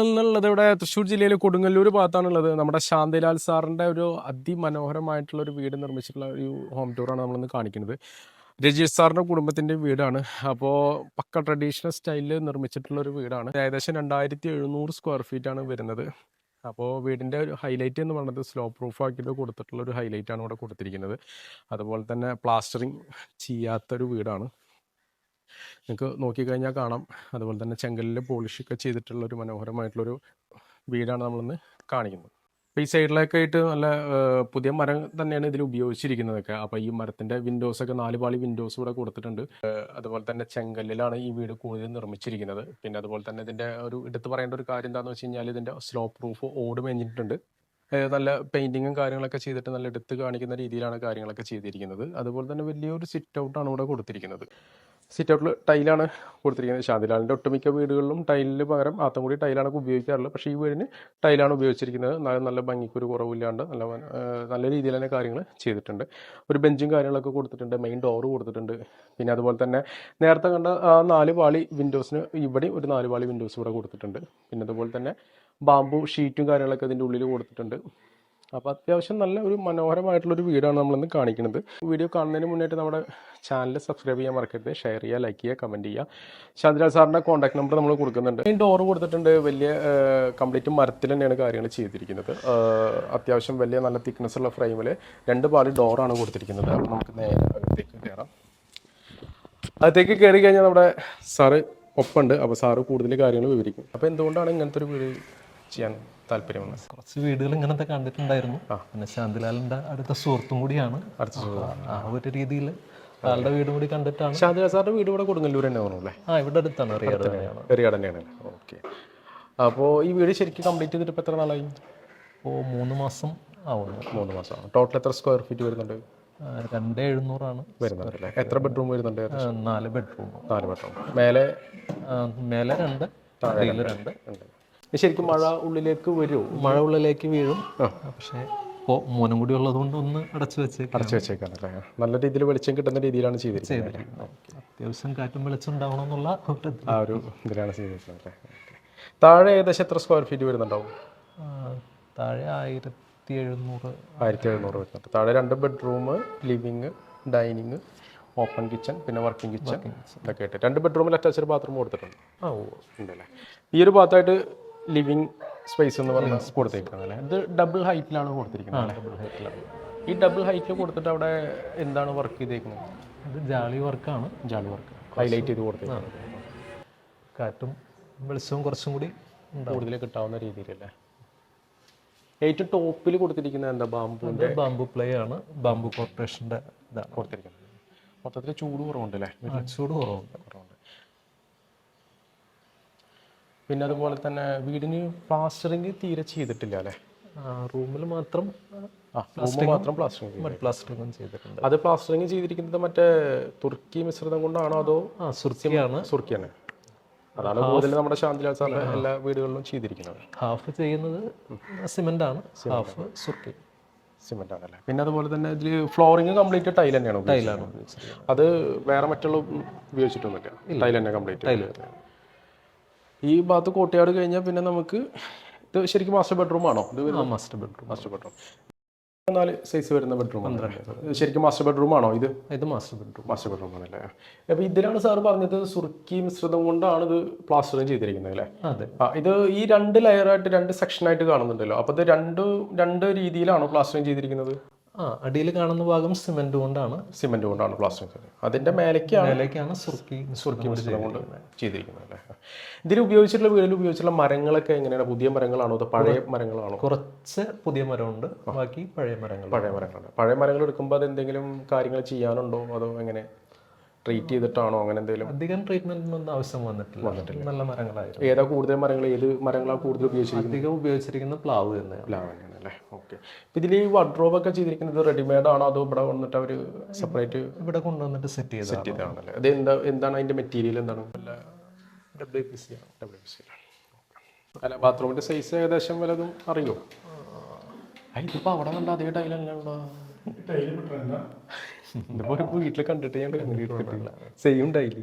എന്നുള്ളത് ഇവിടെ തൃശ്ശൂർ ജില്ലയിലെ കൊടുങ്ങല്ലൂർ ഭാഗത്താണുള്ളത്. നമ്മുടെ ശാന്തിലാൽ സാറിന്റെ ഒരു അതിമനോഹരമായിട്ടുള്ള ഒരു വീട് നിർമ്മിച്ചിട്ടുള്ള ഒരു ഹോം ടൂറാണ് നമ്മളിന്ന് കാണിക്കുന്നത്. രജീഷ് സാറിന്റെ കുടുംബത്തിന്റെ വീടാണ്. അപ്പോൾ പക്ക ട്രഡീഷണൽ സ്റ്റൈലിൽ നിർമ്മിച്ചിട്ടുള്ള ഒരു വീടാണ്. ഏകദേശം രണ്ടായിരത്തി എഴുന്നൂറ് സ്ക്വയർ ആണ് വരുന്നത്. അപ്പോൾ വീടിന്റെ ഒരു ഹൈലൈറ്റ് എന്ന് പറയുന്നത് സ്ലോ പ്രൂഫ് ആക്കിയിട്ട് കൊടുത്തിട്ടുള്ള ഒരു ഹൈലൈറ്റ് ആണ് ഇവിടെ കൊടുത്തിരിക്കുന്നത്. അതുപോലെ തന്നെ പ്ലാസ്റ്ററിങ് ചെയ്യാത്തൊരു വീടാണ്. നിങ്ങൾക്ക് നോക്കിക്കഴിഞ്ഞാൽ കാണാം. അതുപോലെ തന്നെ ചെങ്കലിൽ പോളിഷൊക്കെ ചെയ്തിട്ടുള്ള ഒരു മനോഹരമായിട്ടുള്ളൊരു വീടാണ് നമ്മളിന്ന് കാണിക്കുന്നത്. അപ്പോൾ ഈ സൈഡിലൊക്കെ ആയിട്ട് നല്ല പുതിയ മരം തന്നെയാണ് ഇതിൽ ഉപയോഗിച്ചിരിക്കുന്നതൊക്കെ. അപ്പോൾ ഈ മരത്തിന്റെ വിൻഡോസൊക്കെ നാല് പാളി വിൻഡോസ് ഇവിടെ കൊടുത്തിട്ടുണ്ട്. അതുപോലെ തന്നെ ചെങ്കല്ലിലാണ് ഈ വീട് കൂടുതൽ നിർമ്മിച്ചിരിക്കുന്നത്. പിന്നെ അതുപോലെ തന്നെ ഇതിന്റെ ഒരു എടുത്തു പറയേണ്ട ഒരു കാര്യം എന്താണെന്ന് വെച്ച് കഴിഞ്ഞാൽ ഇതിന്റെ സ്ലോ പ്രൂഫ് ഓട് മേഞ്ഞിട്ടുണ്ട്. നല്ല പെയിന്റിങ്ങും കാര്യങ്ങളൊക്കെ ചെയ്തിട്ട് നല്ല എടുത്ത് കാണിക്കുന്ന രീതിയിലാണ് കാര്യങ്ങളൊക്കെ ചെയ്തിരിക്കുന്നത്. അതുപോലെ തന്നെ വലിയൊരു സിറ്റ് ഔട്ടാണ് ഇവിടെ കൊടുത്തിരിക്കുന്നത്. സിറ്റ് ഔട്ടിൽ ടൈലാണ് കൊടുത്തിരിക്കുന്നത്. ശാന്തിലാലിന്റെ ഒട്ടുമിക്ക വീടുകളിലും ടൈലിന് പകരം ആത്തൻകുടി ടൈലാണ് ഉപയോഗിക്കാറുള്ളത്. പക്ഷേ ഈ വീടിന് ടൈലാണ് ഉപയോഗിച്ചിരിക്കുന്നത്. നല്ല നല്ല ഭംഗിക്ക് ഒരു കുറവില്ലാണ്ട് നല്ല നല്ല രീതിയിൽ തന്നെ കാര്യങ്ങൾ ചെയ്തിട്ടുണ്ട്. ഒരു ബെഞ്ചും കാര്യങ്ങളൊക്കെ കൊടുത്തിട്ടുണ്ട്. മെയിൻ ഡോറ് കൊടുത്തിട്ടുണ്ട്. പിന്നെ അതുപോലെ തന്നെ നേരത്തെ കണ്ട നാല് പാളി വിൻഡോസിന് ഇവിടെ ഒരു നാല് പാളി വിൻഡോസ് ഇവിടെ കൊടുത്തിട്ടുണ്ട്. പിന്നെ അതുപോലെ തന്നെ ബാമ്പു ഷീറ്റും കാര്യങ്ങളൊക്കെ അതിന്റെ ഉള്ളിൽ കൊടുത്തിട്ടുണ്ട്. അപ്പോൾ അത്യാവശ്യം നല്ല ഒരു മനോഹരമായിട്ടുള്ളൊരു വീടാണ് നമ്മളിന്ന് കാണിക്കുന്നത്. വീഡിയോ കാണുന്നതിന് മുന്നായിട്ട് നമ്മുടെ ചാനൽ സബ്സ്ക്രൈബ് ചെയ്യാൻ മറക്കരുത്. ഷെയർ ചെയ്യുക ലൈക്ക് ചെയ്യുക കമന്റ് ചെയ്യുക ശാന്തിലാൽ സാറിന്റെ കോൺടാക്ട് നമ്പർ നമ്മൾ കൊടുക്കുന്നുണ്ട്. ഈ ഡോർ കൊടുത്തിട്ടുണ്ട്. വലിയ കംപ്ലീറ്റ് മരത്തിൽ തന്നെയാണ് കാര്യങ്ങൾ ചെയ്തിരിക്കുന്നത്. അത്യാവശ്യം വലിയ നല്ല തിക്നെസ് ഉള്ള ഫ്രെയിമിൽ രണ്ട് പാളി ഡോറാണ് കൊടുത്തിരിക്കുന്നത്. അപ്പോൾ നമുക്ക് നേരെ അകത്തേക്ക് കയറാം അകത്തേക്ക് കയറി കഴിഞ്ഞാൽ നമ്മുടെ സാറ് ഒപ്പമുണ്ട്. അപ്പോൾ സാറ് കൂടുതൽ കാര്യങ്ങൾ വിവരിക്കും. അപ്പോൾ എന്തുകൊണ്ടാണ് ഇങ്ങനത്തെ ഒരു വീട് ചെയ്യാൻ താല്പര്യം വന്നത് കുറച്ച് വീടുകൾ ഇങ്ങനത്തെ കണ്ടിട്ടുണ്ടായിരുന്നു. പിന്നെ ശാന്തിലാലിന്റെ അടുത്ത സുഹൃത്തും കൂടിയാണ്. ആ ഒരു രീതിയിൽ ആളുടെ വീടും കൂടി കണ്ടിട്ടാണ്. ശാന്തിലാൽ സാറിന്റെ വീട് ഇവിടെ കൊടുങ്ങല്ലൂർ തന്നെ തോന്നുന്നു അല്ലേ? ആ ഇവിടെ അടുത്താണ്. തന്നെയാണ്. എറിയാട് തന്നെയാണ് ഓക്കെ. അപ്പോൾ ഈ വീട് ശരിക്കും കംപ്ലീറ്റ് ചെയ്തിട്ട് ഇപ്പോൾ എത്ര നാളായി? ഓ മൂന്ന് മാസം ആവുന്നു. മൂന്ന് മാസമാണ്. ടോട്ടൽ എത്ര സ്ക്വയർ ഫീറ്റ് വരുന്നുണ്ട്? രണ്ട് എഴുന്നൂറാണ് വരുന്നുണ്ട് അല്ലേ? എത്ര ബെഡ്റൂം വരുന്നുണ്ട് നാല് ബെഡ്റൂം. നാല് ബെഡ്റൂം. മേലെ? മേലെ രണ്ട്. രണ്ട്. ഉണ്ട്. ശരിക്കും മഴ ഉള്ളിലേക്ക് വരും. മഴ ഉള്ളിലേക്ക് വീഴും. പക്ഷേ ഇപ്പോൾ മോനും കൂടി ഉള്ളതുകൊണ്ട് ഒന്ന് അടച്ചു വെച്ചേക്കാം. അടച്ചു വെച്ചേക്കാണല്ലേ നല്ല രീതിയിൽ വെളിച്ചം കിട്ടുന്ന രീതിയിലാണ് ചെയ്തിരിക്കുന്നത് അത്യാവശ്യം കാറ്റും വെളിച്ചം ഉണ്ടാവണം എന്നുള്ള ആ ഒരു ഇതിലാണ് ചെയ്തിരിക്കുന്നത് അല്ലേ? താഴെ ഏകദേശം എത്ര സ്ക്വയർ ഫീറ്റ് വരുന്നുണ്ടാവും? താഴെ ആയിരത്തി എഴുന്നൂറ്. ആയിരത്തി എഴുന്നൂറ് വരുന്നുണ്ട്. താഴെ രണ്ട് bedroom living dining open kitchen പിന്നെ വർക്കിംഗ് കിച്ചൺ ഇതൊക്കെ ആയിട്ട്. രണ്ട് ബെഡ്റൂമിൽ അറ്റാച്ച്ഡ് ബാത്റൂം കൊടുത്തിട്ടുണ്ട്. ആ ഓ. ഉണ്ടല്ലേ? ഈ ഒരു ഭാഗത്തായിട്ട് ലിവിങ് സ്പേസ് എന്ന് പറഞ്ഞ കൊടുത്തേക്കുന്നത് അല്ലേ? ഇത് ഡബിൾ ഹൈറ്റിലാണ് കൊടുത്തിരിക്കുന്നത്. ഡബിൾ ഹൈറ്റിലാണ് ഈ ഡബിൾ ഹൈറ്റിൽ കൊടുത്തിട്ട് അവിടെ എന്താണ് വർക്ക് ചെയ്തേക്കുന്നത്? ഇത് ജാളി വർക്കാണ് ജാളി വർക്ക് ഹൈലൈറ്റ് ചെയ്ത് കൊടുത്തേക്കുന്നത്. കാറ്റും വെളിച്ചവും കുറച്ചും കൂടി കൂടുതൽ കിട്ടാവുന്ന രീതിയിലല്ലേ? ഏറ്റവും ടോപ്പിൽ കൊടുത്തിരിക്കുന്നത് എന്താ? ബാമ്പു ഇത് ബാംബു പ്ലേ ആണ്. ബാംബു കോർപ്പറേഷന്റെ ഇതാണ്. കൊടുത്തിരിക്കുന്നത്. മൊത്തത്തിൽ ചൂട് കുറവുണ്ട് അല്ലേ ചൂട് കുറവുണ്ട്. കുറവുണ്ട്. പിന്നെ അതുപോലെ തന്നെ വീടിന് പ്ലാസ്റ്ററിങ് തീരെ ചെയ്തിട്ടില്ല അല്ലേ? റൂമിൽ മാത്രം മാത്രം പ്ലാസ്റ്ററിങ് ചെയ്തു ചെയ്തിട്ടുണ്ട്. അത് പ്ലാസ്റ്ററിങ് ചെയ്തിരിക്കുന്നത് മറ്റേ തുർക്കി മിശ്രിതം കൊണ്ടാണോ അതോ സുർക്കിയാണ്. സുർക്കിയാണ്. സുർക്കി അതാണ് കൂടുതൽ നമ്മുടെ ശാന്തിലാൽ സാറിന്റെ എല്ലാ വീടുകളിലും ചെയ്തിരിക്കുന്നത്. ഹാഫ് ചെയ്യുന്നത് സിമെന്റ്. ആണ് ഹാഫ് സുർക്കി. സിമെന്റ് ആണല്ലേ പിന്നെ അതുപോലെ തന്നെ ഇതിൽ ഫ്ലോറിങ് കംപ്ലീറ്റ് ടൈൽ തന്നെയാണ് ടൈലാണ് അത് വേറെ മറ്റുള്ള ഉപയോഗിച്ചിട്ടൊന്നുമില്ല. ടൈൽ തന്നെ കംപ്ലീറ്റ് ടൈൽ ഈ ഭാഗത്ത് കോട്ടയാട് കഴിഞ്ഞാൽ പിന്നെ നമുക്ക് ഇത് ശരിക്കും മാസ്റ്റർ ബെഡ്റൂം ആണോ? ഇത് വരുന്നത്? മാസ്റ്റർ ബെഡ്റൂം മാസ്റ്റർ ബെഡ്റൂം നാല് സൈസ് വരുന്ന ബെഡ്റൂം ശരിക്കും മാസ്റ്റർ ബെഡ്റൂം ആണോ ഇത്? ഇത് മാസ്റ്റർ ബെഡ്റൂം മാസ്റ്റർ ബെഡ്റൂം ആണല്ലേ. അപ്പോൾ ഇതിലാണ് സാർ പറഞ്ഞത് സുർക്കി മിശ്രിതം കൊണ്ടാണ് ഇത് പ്ലാസ്റ്ററിങ് ചെയ്തിരിക്കുന്നത് അല്ലേ? അതെ. ഇത് ഈ രണ്ട് ലെയറായിട്ട് രണ്ട് സെക്ഷനായിട്ട് കാണുന്നുണ്ടല്ലോ. അപ്പോൾ ഇത് രണ്ട് രണ്ട് രീതിയിലാണോ പ്ലാസ്റ്ററിങ് ചെയ്തിരിക്കുന്നത്? ആ അടിയിൽ കാണുന്ന ഭാഗം സിമെന്റ് കൊണ്ടാണ് സിമെന്റ് കൊണ്ടാണ് പ്ലാസ്റ്റിക് അതിന്റെ മേലേക്കാണ് മേലേക്കാണ് സുർക്കി സുർക്കി കൊണ്ട് ചെയ്തിരിക്കുന്നത്. അല്ലേ? ഇതിൽ ഉപയോഗിച്ചിട്ടുള്ള വീടിൽ ഉപയോഗിച്ചിട്ടുള്ള മരങ്ങളൊക്കെ എങ്ങനെയാണ്? പുതിയ മരങ്ങളാണോ അതോ പഴയ മരങ്ങളാണോ? കുറച്ച് പുതിയ മരമുണ്ട്. ബാക്കി പഴയ മരങ്ങൾ. പഴയ മരങ്ങളാണ് പഴയ മരങ്ങൾ എടുക്കുമ്പോൾ അത് എന്തെങ്കിലും കാര്യങ്ങൾ ചെയ്യാനുണ്ടോ? അതോ എങ്ങനെ ട്രീറ്റ് ചെയ്തിട്ടാണോ അങ്ങനെ എന്തെങ്കിലും? അധികം ട്രീറ്റ്മെന്റ് ഒന്നും ആവശ്യം വന്നിട്ടില്ല. നല്ല മരങ്ങളായിരുന്നു. ഏതാ കൂടുതൽ മരങ്ങൾ? ഏത് മരങ്ങളാണ് കൂടുതൽ ഉപയോഗിച്ചിരിക്കുന്നത്? അധികം ഉപയോഗിച്ചിരിക്കുന്ന പ്ലാവ് തന്നെയാണ്. പ്ലാവ് തന്നെയാണ്. അല്ലേ? ഓക്കെ. ഇതിൽ ഈ വഡ്രോബ് ഒക്കെ ചെയ്തിരിക്കുന്നത് റെഡിമെയ്ഡ് ആണോ? അതോ ഇവിടെ വന്നിട്ട് അവർ സെപ്പറേറ്റ് ഇവിടെ കൊണ്ടുവന്നിട്ട് സെറ്റ് ചെയ്ത് സെറ്റ് ചെയ്താണല്ലേ അത് എന്താ എന്താണ് അതിന്റെ മെറ്റീരിയൽ എന്താണ്? ഡബ്ല്യു പി സി അല്ല ബാത്റൂമിന്റെ സൈസ് ഏകദേശം വലതും അറിയോ? ഇതിപ്പോ അവിടെ കണ്ട അതേ ടൈലല്ല ഇതിപ്പോ ഒരു വീട്ടിൽ കണ്ടിട്ട് ഞാൻ കണ്ടിട്ടില്ല സെയിം ടൈൽ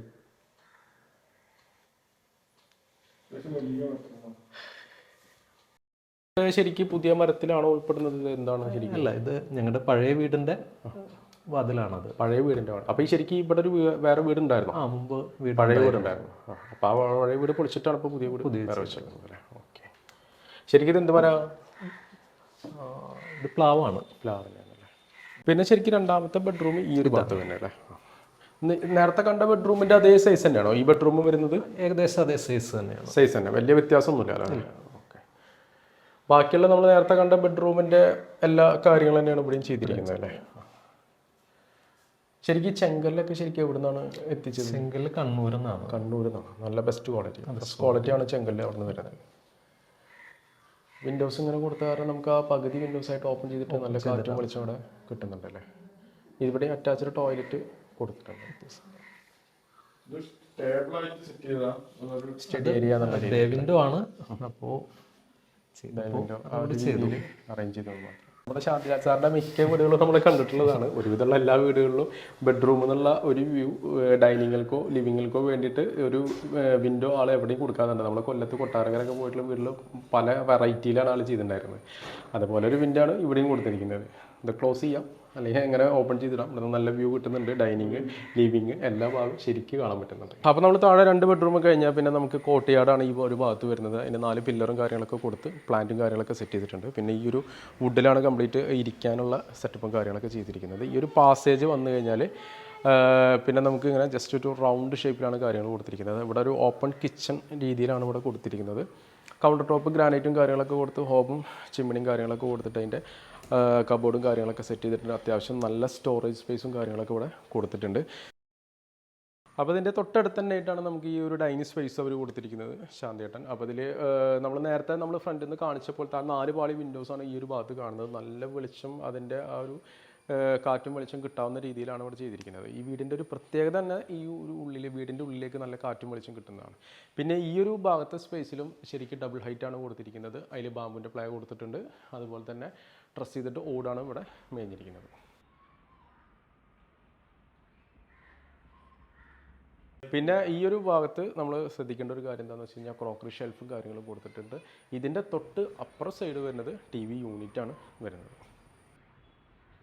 ശരിക്കും പുതിയ മരത്തിലാണോ ഉൾപ്പെടുന്നത്? എന്താണ് ശരിക്കും? അല്ല ഇത് ഞങ്ങളുടെ പഴയ വീടിന്റെ വാതിലാണത്. പഴയ വീടിന്റെ അപ്പൊ ഈ ശരിക്കും ഇവിടെ ഒരു വീ- വേറെ വീട് ഉണ്ടായിരുന്നു ആ മുമ്പ് വീട് പഴയ വീട് ഉണ്ടായിരുന്നു ആ, അപ്പൊ ആ പഴയ വീട് പൊളിച്ചിട്ടാണ് ഇപ്പൊ പുതിയ വീട് വേറെ വെച്ചേക്കുന്നത്. അല്ലേ? ഓക്കെ. ശരിക്കും ഇത് എന്ത് മര? ആ, ഇത് പ്ലാവാണ്. പ്ലാവിനാണല്ലേ പിന്നെ ശരിക്കും രണ്ടാമത്തെ ബെഡ്റൂം ഈ ഒരു ഭാഗത്ത് തന്നെ അല്ലേ? ആ. ന- നേരത്തെ കണ്ട ബെഡ്റൂമിന്റെ അതേ സൈസ് തന്നെയാണോ? ഈ ബെഡ്റൂം വരുന്നത്? ഏകദേശം അതേ സൈസ് തന്നെയാണ്. സൈസ് തന്നെ. വലിയ വ്യത്യാസമൊന്നുമില്ല അല്ലേ? ബാക്കിയുള്ള നമ്മൾ നേരത്തെ കണ്ട ബെഡ്റൂമിന്റെ എല്ലാ കാര്യങ്ങളും തന്നെയാണ് ഇവിടെയും ചെയ്തിരിക്കുന്നത് അല്ലേ? ശരിക്കും ചെങ്കല്ലൊക്കെ ശരിക്കും എവിടെ നിന്നാണ് എത്തിച്ചത് ചെങ്കൽ കണ്ണൂരിൽ നിന്നാണ് കണ്ണൂരിൽ നിന്നാണ് നല്ല ബെസ്റ്റ് ക്വാളിറ്റി ബെസ്റ്റ് ക്വാളിറ്റിയാണ് ചെങ്കല്ല് അവിടെ നിന്ന് വരുന്നത്. വിൻഡോസ് ഇങ്ങനെ കൊടുത്ത കാരണം നമുക്ക് ആ പകുതി വിൻഡോസ് ആയിട്ട് ഓപ്പൺ ചെയ്തിട്ട് നല്ല കാറ്റും വെളിച്ചം അവിടെ കിട്ടുന്നുണ്ട് അല്ലേ? ഇവിടെ അറ്റാച്ച്ഡ് ടോയ്ലറ്റ് കൊടുത്തിട്ടുണ്ട്. സ്റ്റഡി ഏരിയ ഡേവിൻഡോ ആണ്. അപ്പോൾ അറേഞ്ച് ചെയ്തത് നമ്മുടെ ശാന്തിരാജ് സാറിന്റെ മിക്ക വീടുകളും നമ്മൾ കണ്ടിട്ടുള്ളതാണ്. ഒരുവിധമുള്ള എല്ലാ വീടുകളിലും ബെഡ്റൂമിൽ നിന്നുള്ള ഒരു വ്യൂ ഡൈനിങ്ങൾക്കോ ലിവിങ്ങൾക്കോ വേണ്ടിയിട്ട് ഒരു വിൻഡോ ആൾ എവിടെയും കൊടുക്കാറുണ്ട്. നമ്മൾ കൊല്ലത്ത് കൊട്ടാരക്കരൊക്കെ പോയിട്ടുള്ള വീട്ടിൽ പല വെറൈറ്റിയിലാണ് ആൾ ചെയ്തിട്ടുണ്ടായിരുന്നത്. അതുപോലെ ഒരു വിൻഡോ ആണ് ഇവിടെയും കൊടുത്തിരിക്കുന്നത്. ഇത് ക്ലോസ് ചെയ്യാം. അല്ലെങ്കിൽ ഇങ്ങനെ ഓപ്പൺ ചെയ്തിടാം. ഇവിടെ നല്ല വ്യൂ കിട്ടുന്നുണ്ട്. ഡൈനിങ് ലിവിങ് എല്ലാ ഭാഗവും ശരിക്കും കാണാൻ പറ്റുന്നുണ്ട്. അപ്പോൾ നമ്മൾ താഴെ രണ്ട് ബെഡ്റൂം കഴിഞ്ഞാൽ പിന്നെ നമുക്ക് കോട്ടയാടാണ് ഈ ഒരു ഭാഗത്ത് വരുന്നത്. അതിന് നാല് പില്ലറും കാര്യങ്ങളൊക്കെ കൊടുത്ത് പ്ലാന്റും കാര്യങ്ങളൊക്കെ സെറ്റ് ചെയ്തിട്ടുണ്ട്. പിന്നെ ഈ ഒരു വുഡിലാണ് കംപ്ലീറ്റ് ഇരിക്കാനുള്ള സെറ്റപ്പും കാര്യങ്ങളൊക്കെ ചെയ്തിരിക്കുന്നത്. ഈ ഒരു പാസേജ് വന്നു കഴിഞ്ഞാൽ പിന്നെ നമുക്ക് ഇങ്ങനെ ജസ്റ്റ് ഒരു റൗണ്ട് ഷേപ്പിലാണ് കാര്യങ്ങൾ കൊടുത്തിരിക്കുന്നത്. ഇവിടെ ഒരു ഓപ്പൺ കിച്ചൺ രീതിയിലാണ് ഇവിടെ കൊടുത്തിരിക്കുന്നത്. കൗണ്ടർ ടോപ്പ് ഗ്രാനൈറ്റും കാര്യങ്ങളൊക്കെ കൊടുത്ത് ഹോബും ചിമ്മിണിയും കാര്യങ്ങളൊക്കെ കൊടുത്തിട്ട് അതിന്റെ കബോർഡും കാര്യങ്ങളൊക്കെ സെറ്റ് ചെയ്തിട്ടുണ്ട്. അത്യാവശ്യം നല്ല സ്റ്റോറേജ് സ്പേസും കാര്യങ്ങളൊക്കെ ഇവിടെ കൊടുത്തിട്ടുണ്ട്. അപ്പോൾ ഇതിന്റെ തൊട്ടടുത്ത് തന്നെ ആയിട്ടാണ് നമുക്ക് ഈ ഒരു ഡൈനിങ് സ്പേസ് അവർ കൊടുത്തിരിക്കുന്നത് ശാന്തിയേട്ടൻ. അപ്പോൾ ഇതിൽ നമ്മൾ നേരത്തെ നമ്മൾ ഫ്രണ്ടിൽ നിന്ന് കാണിച്ചപ്പോൾ ആ നാല് പാളി വിൻഡോസാണ് ഈ ഒരു ഭാഗത്ത് കാണുന്നത്. നല്ല വെളിച്ചം അതിന്റെ ആ ഒരു കാറ്റും വെളിച്ചം കിട്ടാവുന്ന രീതിയിലാണ് ഇവിടെ ചെയ്തിരിക്കുന്നത്. ഈ വീടിന്റെ ഒരു പ്രത്യേകത തന്നെ ഈ ഒരു ഉള്ളിൽ വീടിന്റെ ഉള്ളിലേക്ക് നല്ല കാറ്റും വെളിച്ചം കിട്ടുന്നതാണ്. പിന്നെ ഈ ഒരു ഭാഗത്തെ സ്പേസിലും ശരിക്കും ഡബിൾ ഹൈറ്റ് ആണ് കൊടുത്തിരിക്കുന്നത്. അതിൽ ബാമ്പുവിന്റെ പ്ലേ കൊടുത്തിട്ടുണ്ട്. അതുപോലെ തന്നെ ഡ്രസ് ചെയ്തിട്ട് ഓടാണ് ഇവിടെ മേഞ്ഞിരിക്കുന്നത്. പിന്നെ ഈ ഒരു ഭാഗത്ത് നമ്മൾ ശ്രദ്ധിക്കേണ്ട ഒരു കാര്യം എന്താണെന്ന് വെച്ച് കഴിഞ്ഞാൽ ക്രോക്കറി ഷെൽഫും കാര്യങ്ങളും കൊടുത്തിട്ടുണ്ട്. ഇതിന്റെ തൊട്ട് അപ്പർ സൈഡ് വരുന്നത് ടി വി യൂണിറ്റ് ആണ് വരുന്നത്.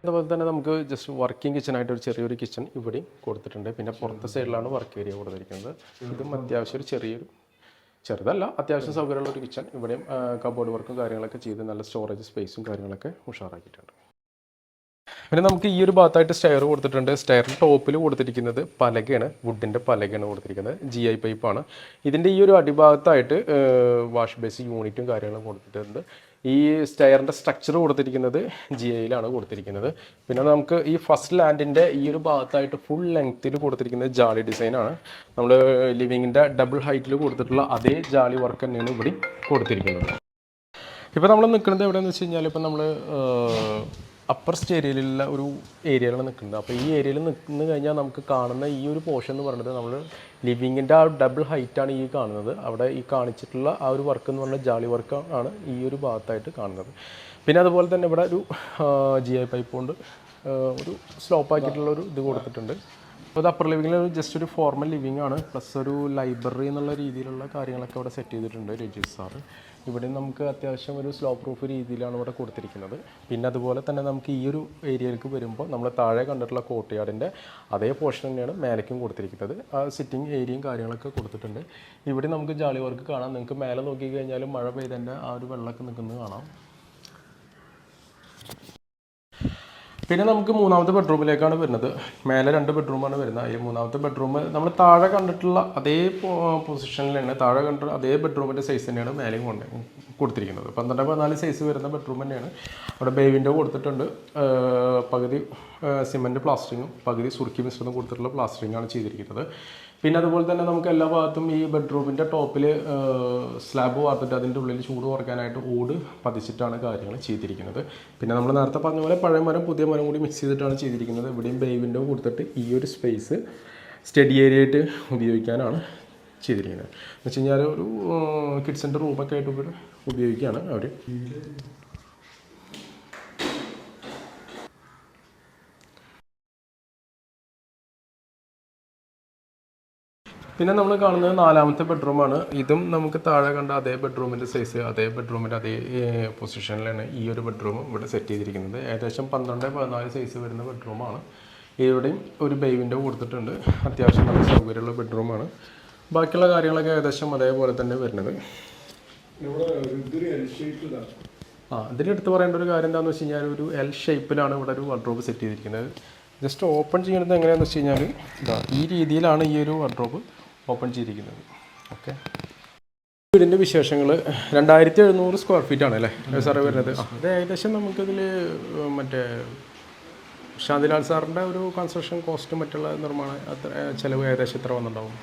അതുപോലെ തന്നെ നമുക്ക് ജസ്റ്റ് വർക്കിംഗ് കിച്ചണായിട്ട് ഒരു ചെറിയൊരു കിച്ചൺ ഇവിടെയും കൊടുത്തിട്ടുണ്ട്. പിന്നെ പുറത്തെ സൈഡിലാണ് വർക്ക് ഏരിയ കൊടുത്തിരിക്കുന്നത്. ഇതും അത്യാവശ്യം ഒരു ചെറിയൊരു ചെറുതല്ല അത്യാവശ്യം സൗകര്യമുള്ള ഒരു കിച്ചൺ ഇവിടെയും കബോർഡ് വർക്കും കാര്യങ്ങളൊക്കെ ചെയ്ത് നല്ല സ്റ്റോറേജ് സ്പേസും കാര്യങ്ങളൊക്കെ ഉഷാറാക്കിയിട്ടുണ്ട്. പിന്നെ നമുക്ക് ഈ ഒരു ഭാഗത്തായിട്ട് സ്റ്റെയർ കൊടുത്തിട്ടുണ്ട്. സ്റ്റെയറിന്റെ ടോപ്പിൽ കൊടുത്തിരിക്കുന്നത് പലകയാണ്. വുഡിന്റെ പലകയാണ് കൊടുത്തിരിക്കുന്നത്. ജി ഐ പൈപ്പാണ് ഇതിന്റെ ഈ ഒരു അടിഭാഗത്തായിട്ട് വാഷ് ബേസ് യൂണിറ്റും കാര്യങ്ങളും കൊടുത്തിട്ടുണ്ട്. ഈ സ്റ്റെയറിന്റെ സ്ട്രക്ചർ കൊടുത്തിരിക്കുന്നത് ജി ഐയിലാണ് കൊടുത്തിരിക്കുന്നത്. പിന്നെ നമുക്ക് ഈ ഫസ്റ്റ് ലാൻഡിന്റെ ഈ ഒരു ഭാഗത്തായിട്ട് ഫുൾ ലെങ്ത്തിൽ കൊടുത്തിരിക്കുന്നത് ജാളി ഡിസൈനാണ് നമ്മൾ ലിവിങ്ങിന്റെ ഡബിൾ ഹൈറ്റിൽ കൊടുത്തിട്ടുള്ള അതേ ജാളി വർക്ക് തന്നെയാണ് ഇവിടെ കൊടുത്തിരിക്കുന്നത്. ഇപ്പോൾ നമ്മൾ നിൽക്കുന്നത് എവിടെയെന്ന് വെച്ച് കഴിഞ്ഞാൽ ഇപ്പോൾ നമ്മൾ അപ്പർ സ്റ്റേരിയയിലുള്ള ഒരു ഏരിയയിലാണ് നിൽക്കുന്നത് അപ്പോൾ ഈ ഏരിയയിൽ നിൽക്കുന്നു കഴിഞ്ഞാൽ നമുക്ക് കാണുന്ന ഈ ഒരു പോർഷൻ എന്ന് പറയുന്നത് നമ്മൾ ലിവിങ്ങിന്റെ ആ ഡബിൾ ഹൈറ്റാണ് ഈ കാണുന്നത്. അവിടെ ഈ കാണിച്ചിട്ടുള്ള ആ ഒരു വർക്ക് എന്ന് പറഞ്ഞാൽ ജാളി വർക്ക് ആണ് ഈ ഒരു ഭാഗത്തായിട്ട് കാണുന്നത്. പിന്നെ അതുപോലെ തന്നെ ഇവിടെ ഒരു ജി ഐ പൈപ്പ് കൊണ്ട് ഒരു സ്ലോപ്പ് ആക്കിയിട്ടുള്ള ഒരു ഇത് കൊടുത്തിട്ടുണ്ട്. അപ്പോൾ ഇത് അപ്പർ ലിവിങ്ങിൽ ജസ്റ്റ് ഒരു ഫോർമൽ ലിവിങ് ആണ്. പ്ലസ് ഒരു ലൈബ്രറി എന്നുള്ള രീതിയിലുള്ള കാര്യങ്ങളൊക്കെ അവിടെ സെറ്റ് ചെയ്തിട്ടുണ്ട് രജിത് സാറ് ഇവിടെ നമുക്ക് അത്യാവശ്യം ഒരു സ്ലോ പ്രൂഫ് രീതിയിലാണ് ഇവിടെ കൊടുത്തിരിക്കുന്നത്. പിന്നെ അതുപോലെ തന്നെ നമുക്ക് ഈ ഒരു ഏരിയയിലേക്ക് വരുമ്പോൾ നമ്മൾ താഴെ കണ്ടിട്ടുള്ള കോർട്ട്യാർഡിന്റെ അതേ പോർഷൻ തന്നെയാണ് മേലേക്കും കൊടുത്തിരിക്കുന്നത്. ആ സിറ്റിംഗ് ഏരിയയും കാര്യങ്ങളൊക്കെ കൊടുത്തിട്ടുണ്ട്. ഇവിടെ നമുക്ക് ജാളി വർക്ക് കാണാം. നിങ്ങൾക്ക് മേലെ നോക്കി കഴിഞ്ഞാൽ മഴ പെയ്തതിന്റെ ആ ഒരു വെള്ളമൊക്കെ നിൽക്കുന്നത് കാണാം. പിന്നെ നമുക്ക് മൂന്നാമത്തെ ബെഡ്റൂമിലേക്കാണ് വരുന്നത്. മേലെ രണ്ട് ബെഡ്റൂമാണ് വരുന്നത്. ഈ മൂന്നാമത്തെ ബെഡ്റൂം നമ്മൾ താഴെ കണ്ടിട്ടുള്ള അതേ പൊസിഷനിലാണ് താഴെ കണ്ട അതേ ബെഡ്റൂമിന്റെ സൈസ് തന്നെയാണ് മേലെയും കൊണ്ട് കൊടുത്തിരിക്കുന്നത്. പന്ത്രണ്ട് പതിനാല് സൈസ് വരുന്ന ബെഡ്റൂം തന്നെയാണ്. അവിടെ ബേ കൊടുത്തിട്ടുണ്ട്. പകുതി സിമന്റ് പ്ലാസ്റ്ററിങ്ങും പകുതി സുറുക്കി മിശ്രിതം കൊടുത്തിട്ടുള്ള പ്ലാസ്റ്ററിങ്ങാണ് ചെയ്തിരിക്കുന്നത്. പിന്നെ അതുപോലെ തന്നെ നമുക്ക് എല്ലാ ഭാഗത്തും ഈ ബെഡ്റൂമിന്റെ ടോപ്പിൽ സ്ലാബ് വാർത്തിട്ട് അതിന്റെ ഉള്ളിൽ ചൂട് കുറയ്ക്കാനായിട്ട് ഓട് പതിച്ചിട്ടാണ് കാര്യങ്ങൾ ചെയ്തിരിക്കുന്നത്. പിന്നെ നമ്മൾ നേരത്തെ പറഞ്ഞ പോലെ പഴയ മരം പുതിയ മരം കൂടി മിക്സ് ചെയ്തിട്ടാണ് ചെയ്തിരിക്കുന്നത്. ഇവിടെയും ബേ വിൻഡോ കൊടുത്തിട്ട് ഈ ഒരു സ്പേസ് സ്റ്റഡി ഏരിയ ആയിട്ട് ഉപയോഗിക്കാനാണ് ചെയ്തിരിക്കുന്നത്. എന്ന് വെച്ച് കഴിഞ്ഞാൽ ഒരു കിഡ്സിന്റെ റൂമൊക്കെ ആയിട്ട് ഉപയോഗിക്കുകയാണ് അവർ പിന്നെ നമ്മൾ കാണുന്നത് നാലാമത്തെ ബെഡ്റൂമാണ് ഇതും നമുക്ക് താഴെ കണ്ട അതേ ബെഡ്റൂമിന്റെ സൈസ് അതേ ബെഡ്റൂമിന്റെ അതേ പൊസിഷനിലാണ് ഈ ഒരു ബെഡ്റൂം ഇവിടെ സെറ്റ് ചെയ്തിരിക്കുന്നത്. ഏകദേശം പന്ത്രണ്ട് പതിനാല് സൈസ് വരുന്ന ബെഡ്റൂമാണ് ഇവിടെയും ഒരു ബേ വിൻഡോ കൊടുത്തിട്ടുണ്ട്. അത്യാവശ്യം നല്ല സൗകര്യമുള്ള ബെഡ്റൂമാണ് ബാക്കിയുള്ള കാര്യങ്ങളൊക്കെ ഏകദേശം അതേപോലെ തന്നെ വരുന്നത്. ആ ഇതിലെടുത്ത് പറയേണ്ട ഒരു കാര്യം എന്താണെന്ന് വെച്ച് കഴിഞ്ഞാൽ ഒരു എൽ ഷേപ്പിലാണ് ഇവിടെ ഒരു വാർഡ്രോബ് സെറ്റ് ചെയ്തിരിക്കുന്നത്. ജസ്റ്റ് ഓപ്പൺ ചെയ്യുന്നത് എങ്ങനെയാണെന്ന് വെച്ച് കഴിഞ്ഞാൽ ഈ രീതിയിലാണ് ഈ ഒരു വാർഡ്രോബ് ഓപ്പൺ ചെയ്തിരിക്കുന്നത്. ഓക്കെ. വീടിന്റെ വിശേഷങ്ങൾ രണ്ടായിരത്തി എഴുന്നൂറ് സ്ക്വയർ ഫീറ്റ് ആണ് അല്ലേ? സാറേ വരുന്നത്? അത് ഏകദേശം നമുക്കിതിൽ മറ്റേ ശാന്തിലാൽ സാറിന്റെ ഒരു കൺസ്ട്രക്ഷൻ കോസ്റ്റ് മറ്റുള്ള നിർമ്മാണ അത്ര ചിലവ് ഏകദേശം എത്ര വന്നിട്ടുണ്ടാവും?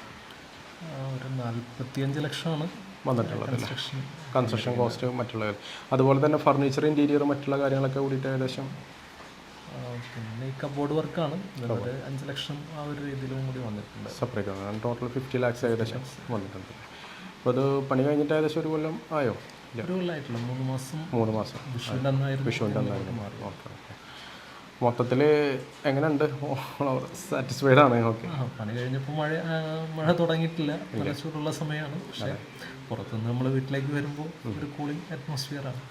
ഒരു നാൽപ്പത്തിയഞ്ച് ലക്ഷമാണ്. വന്നിട്ടുള്ളത് കൺസ്ട്രക്ഷൻ കൺസ്ട്രക്ഷൻ കോസ്റ്റ് മറ്റുള്ള അതുപോലെ തന്നെ ഫർണിച്ചർ ഇന്റീരിയർ മറ്റുള്ള കാര്യങ്ങളൊക്കെ കൂടിയിട്ട് ഏകദേശം പിന്നെ ഈ കബോർഡ് വർക്കാണ് ഒരു അഞ്ച് ലക്ഷം ആ ഒരു രീതിയിലും കൂടി വന്നിട്ടുണ്ട്. സെപ്പറേറ്റ് ആണ്. ടോട്ടൽ ഫിഫ്റ്റി ലാക്സ് ഏകദേശം വന്നിട്ടുണ്ട്. അപ്പോൾ അത് പണി കഴിഞ്ഞിട്ട് ഏകദേശം ഒരു കൊല്ലം ആയോ? ഒരു കൊല്ലമായിട്ടില്ല മൂന്ന് മാസം മൂന്ന് മാസം. വിഷുവിന്റെ അന്നായിരുന്നു. വിഷുവിന്റെ അന്നായിരുന്നു. Okay okay. മൊത്തത്തിൽ എങ്ങനെയുണ്ട്? സാറ്റിസ്ഫൈഡ് ആണ്. ഓക്കെ. പണി കഴിഞ്ഞപ്പോൾ മഴ മഴ തുടങ്ങിയിട്ടില്ല. നല്ല ചൂടുള്ള സമയമാണ്. പക്ഷേ പുറത്തുനിന്ന് നമ്മൾ വീട്ടിലേക്ക് വരുമ്പോൾ ഒരു കൂളിംഗ് അറ്റ്മോസ്ഫിയർ ആണ്.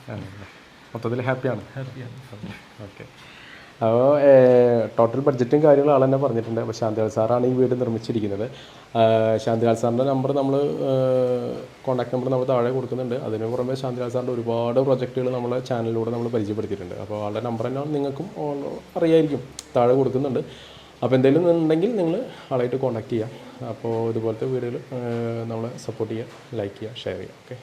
മൊത്തത്തിൽ ഹാപ്പിയാണ് ഹാപ്പിയാണ് ഓക്കെ. അപ്പോൾ ടോട്ടൽ ബഡ്ജറ്റും കാര്യങ്ങളും ആൾ തന്നെ പറഞ്ഞിട്ടുണ്ട്. അപ്പോൾ ശാന്തിലാൽ സാറാണ് ഈ വീട് നിർമ്മിച്ചിരിക്കുന്നത്. ശാന്തിലാൽ സാറിന്റെ നമ്പർ നമ്മൾ കോൺടാക്ട് നമ്പർ നമ്മൾ താഴെ കൊടുക്കുന്നുണ്ട്. അതിന് പുറമെ ശാന്തിലാൽ സാറിന്റെ ഒരുപാട് പ്രൊജക്റ്റുകൾ നമ്മളെ ചാനലിലൂടെ നമ്മൾ പരിചയപ്പെടുത്തിയിട്ടുണ്ട്. അപ്പോൾ ആളുടെ നമ്പർ തന്നെ നിങ്ങൾക്കും അറിയായിരിക്കും. താഴെ കൊടുക്കുന്നുണ്ട്. അപ്പോൾ എന്തെങ്കിലും ഉണ്ടെങ്കിൽ നിങ്ങൾ ആളായിട്ട് കോൺടാക്ട് ചെയ്യാം. അപ്പോൾ ഇതുപോലത്തെ വീഡിയോകൾ നമ്മളെ സപ്പോർട്ട് ചെയ്യുക ലൈക്ക് ചെയ്യുക ഷെയർ ചെയ്യുക. ഓക്കെ